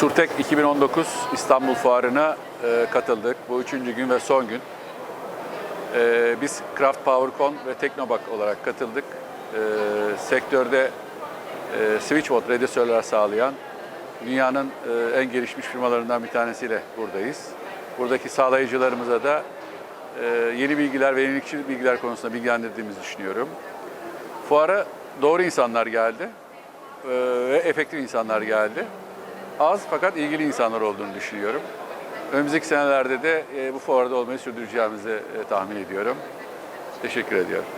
Surtek 2019 İstanbul Fuarı'na e, katıldık. Bu üçüncü gün ve son gün. E, biz Craft PowerCon ve Teknobak olarak katıldık. E, sektörde e, switchboard redüsörler sağlayan dünyanın e, en gelişmiş firmalarından bir tanesiyle buradayız. Buradaki sağlayıcılarımıza da e, yeni bilgiler ve yenilikçi bilgiler konusunda bilgilendirdiğimizi düşünüyorum. Fuara doğru insanlar geldi e, ve efektif insanlar geldi. Az fakat ilgili insanlar olduğunu düşünüyorum. Önümüzdeki senelerde de e, bu fuarda olmayı sürdüreceğimizi e, tahmin ediyorum. Teşekkür ediyorum.